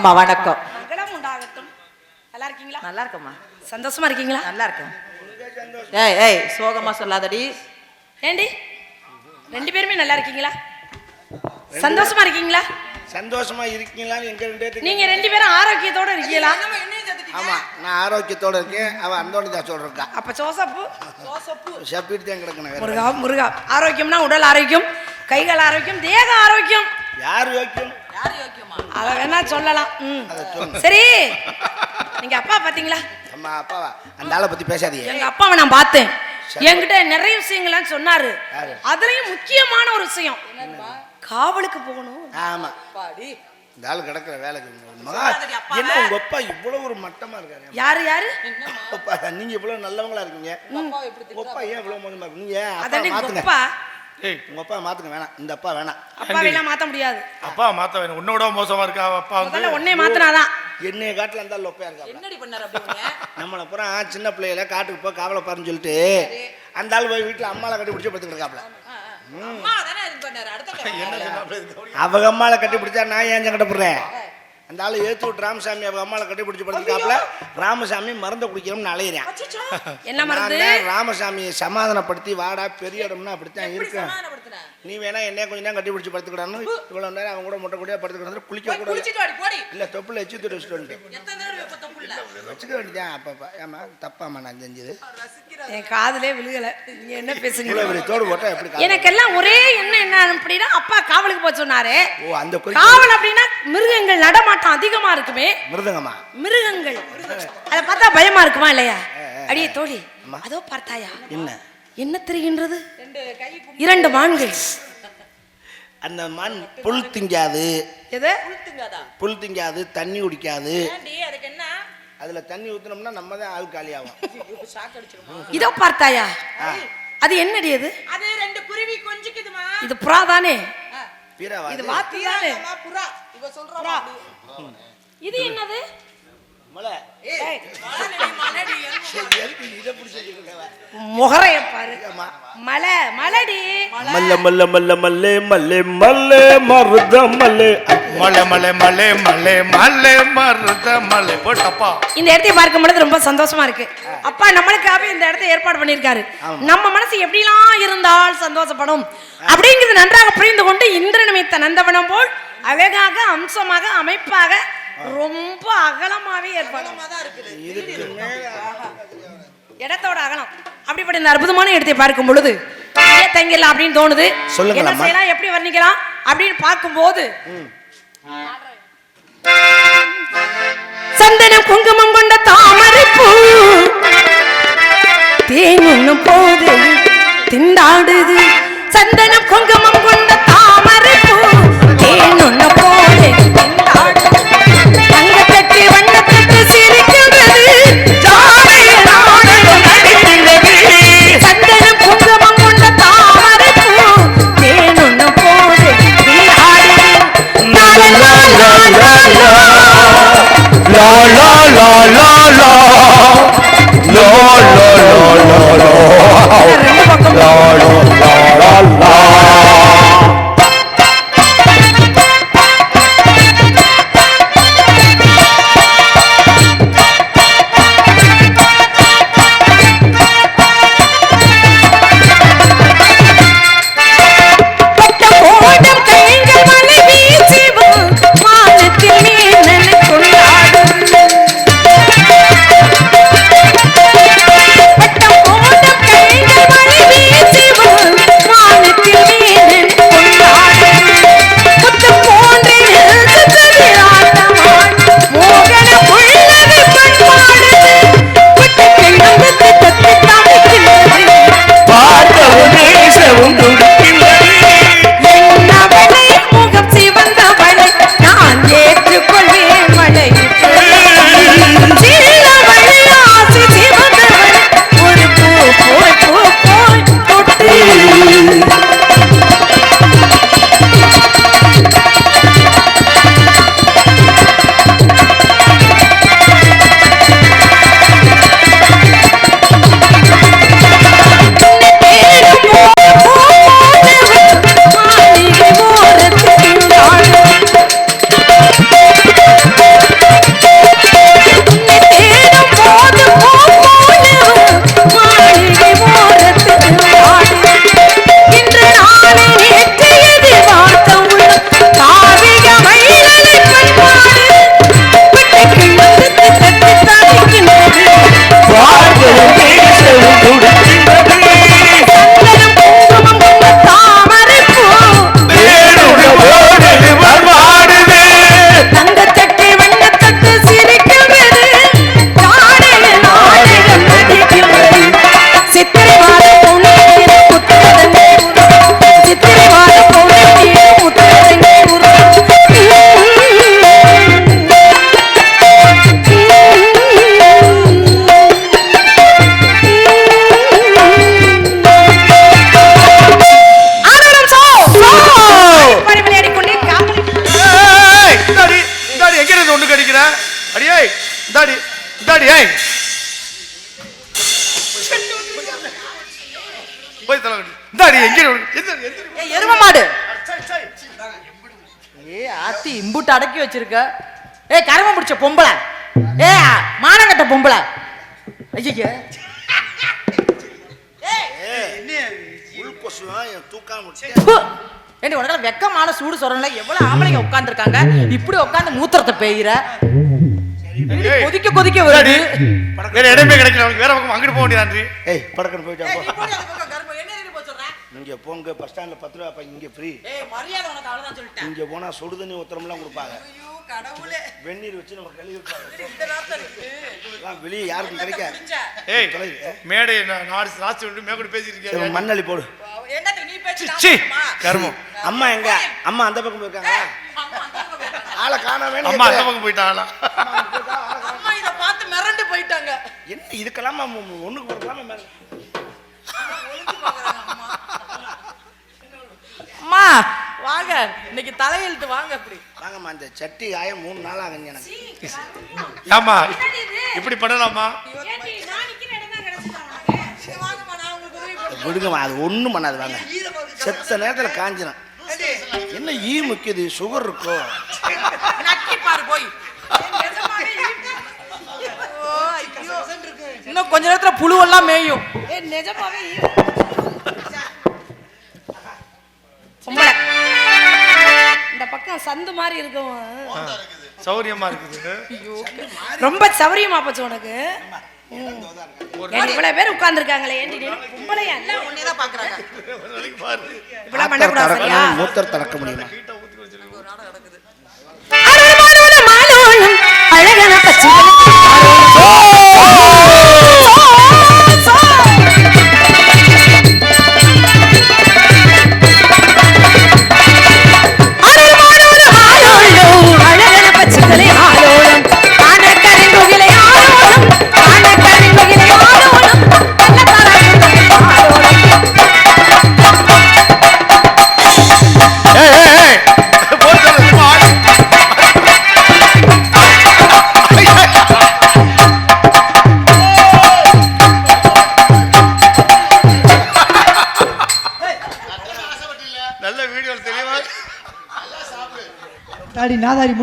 அம்மா வணக்கம். மங்களம் உண்டாகட்டும். நல்லா இருக்கீங்களா? நல்லா இருக்கம்மா. சந்தோஷமா இருக்கீங்களா? நல்லா இருக்கேன். ஏய் ஏய் சோகமா சொல்லாதடி. ஏண்டி? ரெண்டு பேருமே நல்லா இருக்கீங்களா? சந்தோஷமா இருக்கீங்களா? சந்தோஷமா இருக்கீங்களான்னு எங்க ரெண்டு நீங்க ரெண்டு பேரும் ஆரோக்கியத்தோட இருக்கீங்களா? ஆமா நான் ஆரோக்கியத்தோட இருக்கேன். அவ அந்தோணி தாசோட இருக்கா அப்ப சோசப்பு? செப்பிட்டு தான் கிடக்கணும். முருகா முருகா. ஆரோக்கியம்னா உடல் ஆரோக்கியம் கைகள் ஆரோக்கியம் தேக ஆரோக்கியம். யார் யோக்கியம்? அத வேணா சொல்லலாம். ம். சரி. நீங்க அப்பா பாத்தீங்களா? அம்மா அப்பாவா? அந்த ஆளை பத்தி பேசாதீங்க. எங்க அப்பாவை நான் பார்த்தேன். என்கிட்ட நிறைய விஷயங்கள்லாம் சொன்னாரு? அதுலயும் முக்கியமான ஒரு விஷயம். காவலுக்கு போகணும். ஆமா. இந்த ஆளு கிடக்குற வேலைக்கு மகா என்ன உங்க அப்பா இவ்வளவு ஒரு மட்டமா இருக்காரு? யாரு யாரு? அப்பா நீங்க இவ்வளவு நல்லவங்களா இருக்கீங்க. அப்பா ஏன் இவ்வளவு மோசமா இருக்கு? நீங்க மாத்துங்க ஏய் உங்க அப்பா மாத்துங்க வேணாம். இந்த அப்பா வேணாம். அப்பா எல்லாம் மாத்த முடியாது. அப்பா மாத்த வேணும். உன்னோட மோசமா இருக்கா அப்பா வந்து? ஒன்னே மாத்தினாதான். என்னைய காட்டுல இருந்தா லொப்பையா இருக்கா என்னடி பண்ணாரு அப்படி நம்மளை பூரா சின்ன பிள்ளையில காட்டுக்கு போய் காவலை பாருன்னு சொல்லிட்டு அந்த ஆள் போய் வீட்டுல அம்மாவை கட்டி பிடிச்சி இது கவனி. அவங்க அம்மாவை கட்டி பிடிச்சா நான் ஏன் போடுறேன்? அந்த ஆளு ஏத்து விட்டு ராமசாமி அவங்க அம்மாவை கட்டி பிடிச்சி படுத்துக்காப்ல ராமசாமி மருந்த குடிக்கணும்னு அலையிறேன். என்ன ராமசாமியை சமாதானப்படுத்தி வாடா பெரிய இடம்னா அப்படித்தான் இருக்கேன். நீ வேணா என்னைய கொஞ்ச நேரம் கட்டி பிடிச்சி படுத்துக்கிடான்னு இவ்வளவு நேரம் அவங்க கூட முட்டை கூடிய படுத்துக்கிட்டு குளிக்க கூட இல்ல. இல்ல தொப்புல எச்சு தூட்டு வச்சுட்டு. வச்சுக்க வேண்டியதான் அப்பப்பா ஏமா தப்பாமா நான் செஞ்சது. என் காதுலே விழுகல. நீங்க என்ன பேசுறீங்க? தோடு போட்டா எப்படி? எனக்கெல்லாம் ஒரே எண்ணம் என்ன அப்படின்னா அப்பா காவலுக்கு போக சொன்னாரு. ஓ அந்த காவல் அப்படின்னா மிருகங்கள் நடமாட்டம் அதிகமா இருக்குமே. மிருதங்கம்மா மிருகங்கள். அதை பார்த்தா பயமா இருக்குமா இல்லையா? அடியே தோழி அதோ பார்த்தாயா? என்ன? என்ன தெரிகின்றது? இரண்டு மான்கள். அந்த மண் புல் திங்காது. எது? புல் திங்காது? தண்ணி குடிக்காது. அதுல தண்ணி ஊத்துனோம்னா நம்ம தான் ஆள் காலி ஆகும் இதோ பார்த்தாயா? அது என்னடி அது? அது ரெண்டு குருவி கொஞ்சிக்குதுமா? இது புறா தானே இது வாத்து தானே புறா. இவ சொல்றா இது என்னது? முகரைய பாரு. ஆமா. மலை மலடி. மல்ல மல்ல மல்ல மல்லே மல்லே மல்லே மருத மல்லே. மலை மலை மலை மலை மலை மருத மலை போட்டப்பா. இந்த இடத்தை பார்க்கும் பொழுது ரொம்ப சந்தோஷமா இருக்கு. அப்பா நம்மளுக்காக இந்த இடத்தை ஏற்பாடு பண்ணியிருக்காரு. நம்ம மனசு எப்படிலாம் இருந்தால் சந்தோஷப்படும்? அப்படிங்கிறது நன்றாக புரிந்து கொண்டு இந்திர நிமித்த நந்தவனம் போல் அழகாக அம்சமாக அமைப்பாக ரொம்ப அகலமாவே ஏற்பாடு. இடத்தோட அகலம். அப்படிப்பட்ட இந்த அற்புதமான இடத்தை பார்க்கும் பொழுது தங்கிடலாம்? அப்படின்னு தோணுது. என்ன செய்யலாம்? எப்படி வர்ணிக்கலாம்? அப்படின்னு பார்க்கும்போது சந்தனம் குங்குமம் கொண்ட தாமரை பூ. தேன் உண்ணும் போது திண்டாடுது. சந்தனம் குங்குமம் கொண்ட தாமரை பூ. தேன் உண்ணும் போது La la la la la இம்புட்டு அடக்கி வச்சிருக்க. ஏய் கரும பிடிச்ச பொம்பளை. ஏ மானங்கட்ட பொம்பளை. ஐயா ஏண்டி உனக்கு வெக்கமான சூடு சொல்றல எவ்வளவு ஆம்பளைங்க உட்காந்துருக்காங்க இப்படி உட்காந்து மூத்திரத்தை பெய்யுற ஏய், கொதிக்க கொதிக்க வருது. வேற இடமே கிடைக்கல. வேற பக்கம் அங்கிட்டு போக வேண்டியதான்றி ஏய் படக்கன்னு போயிட்டு வா, போ என்ன போய் சொல்றேன் இங்க போங்க பஸ் ஸ்டாண்ட்ல பத்து ரூபா அப்ப இங்க ஃப்ரீ ஏய் மரியாதை உனக்கு அவ்வளவுதான் சொல்லிட்டேன். இங்க போனா சுடு தண்ணி உத்தரம்லாம் கொடுப்பாங்க. கடவுளே. வெந்நீர் வச்சு நம்ம கழுவி எல்லாம் வெளியே யாருக்கும் கிடைக்க ஏய். மேடை நான் நாடு லாஸ்ட் விட்டு மேற்கொண்டு பேசிட்டு மண்ணள்ளி போடு? கர்மம். அம்மா எங்க? அம்மா அந்த பக்கம் போயிருக்காங்க. ஆளை காணாம அம்மா அந்த பக்கம் போயிட்டாங்களா? அம்மா இத பார்த்து மிரண்டு போயிட்டாங்க. என்ன இதுக்கெல்லாம் ஒண்ணுக்கு போறதாம மேல. வாங்க இன்னைக்கு தலையெழுத்து வாங்க அப்படி. வாங்கம்மா இந்த சட்டி ஆய மூணு நாள் ஆகுங்க எனக்கு ஏமா இப்படி பண்ணலாமா? விடுங்கம்மா அது ஒண்ணும் பண்ணாது வாங்க. செத்த நேரத்துல காஞ்சிடும் என்ன ஈ முக்கியது? சுகர் இருக்கோ? நக்கி பாரு போய். ஓ, ஐயோ. இன்னும் கொஞ்ச நேரத்துல புழுவெல்லாம் மேயும். ஏ நிஜமாவே பொம்பளை இந்த பக்கம் சந்து மாதிரி இருக்கும். சௌரியமா இருக்குது. ரொம்ப சௌரியமா போச்சு உனக்கு. இவ்வளவு பேர் உட்கார்ந்துருக்காங்களே? பொம்பளையா இல்ல உன்னையதான் பாக்குறாங்க. பண்ணக்கூடாது சரியா? மூத்தர் தடக்க அழகான பச்சை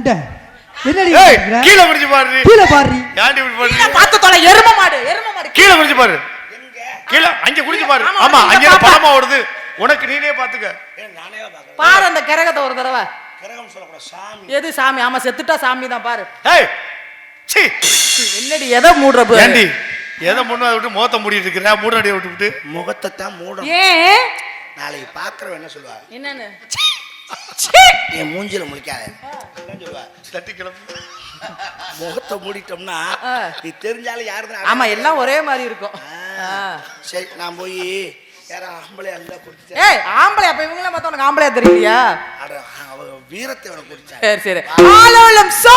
முண்டை என்னடி? கீழே குடிச்சு பாரு. கீழே பாரு. ஏன்டி இப்படி பண்ணி பார்த்து தொலை எரும மாடு எரும மாடு. கீழே குடிச்சு பாரு. கீழே அங்க குடிச்சு பாரு. ஆமா, அங்க. பழமா ஓடுது. உனக்கு நீனே பாத்துக்க பாரு அந்த கிரகத்தை ஒரு தடவை. கிரகம் சொல்லக்கூடாது சாமி. எது சாமி? ஆமா செத்துட்டா சாமி தான் பாரு. ஏய் சீ. என்னடி எதை மூடுற பாரு? எதை முன்னாடி விட்டு மோத்த மூடிட்டு இருக்கிற மூடாடியை விட்டு விட்டு? முகத்தை தான் மூடும் ஏன்? நாளைக்கு பாக்குறவன் என்ன சொல்லுவா என்னன்னு? என் மூஞ்சில முழிக்காத. தட்டி கிளம்பு முகத்தை மூடிட்டோம்னா. நீ தெரிஞ்சாலும் யாருன்னு ஆமா எல்லாம் ஒரே மாதிரி இருக்கும். சரி நான் போய் யாரா ஆம்பளை அல்ல குடிச்சேன் ஏய் ஆம்பளை அப்ப இவங்கள பார்த்தா உனக்கு ஆம்பளையா தெரியலையா? அட அவ வீரத்தை குடிச்சேன் சரி சரி. ஆலோலம் சோ!